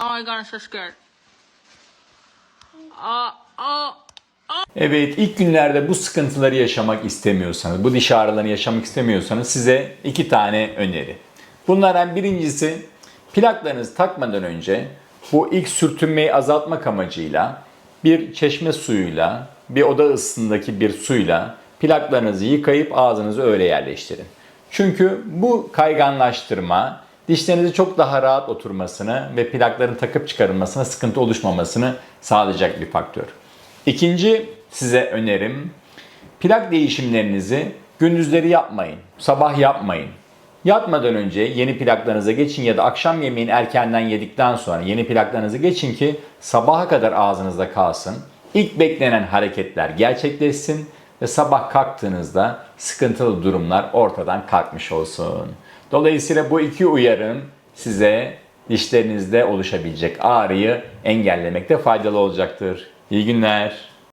Oh my god, I'm so scared. Uh, oh. Evet ilk günlerde bu sıkıntıları yaşamak istemiyorsanız, bu diş ağrılarını yaşamak istemiyorsanız size iki tane öneri. Bunlardan birincisi plaklarınızı takmadan önce bu ilk sürtünmeyi azaltmak amacıyla bir çeşme suyuyla, bir oda ısısındaki bir suyla plaklarınızı yıkayıp ağzınıza öyle yerleştirin. Çünkü bu kayganlaştırma dişlerinizin çok daha rahat oturmasını ve plakların takıp çıkarılmasına sıkıntı oluşmamasını sağlayacak bir faktör. İkinci size önerim plak değişimlerinizi gündüzleri yapmayın. Sabah yapmayın. Yatmadan önce yeni plaklarınıza geçin ya da akşam yemeğini erkenden yedikten sonra yeni plaklarınızı geçin ki sabaha kadar ağzınızda kalsın. İlk beklenen hareketler gerçekleşsin ve sabah kalktığınızda sıkıntılı durumlar ortadan kalkmış olsun. Dolayısıyla bu iki uyarım size dişlerinizde oluşabilecek ağrıyı engellemekte faydalı olacaktır. İyi günler.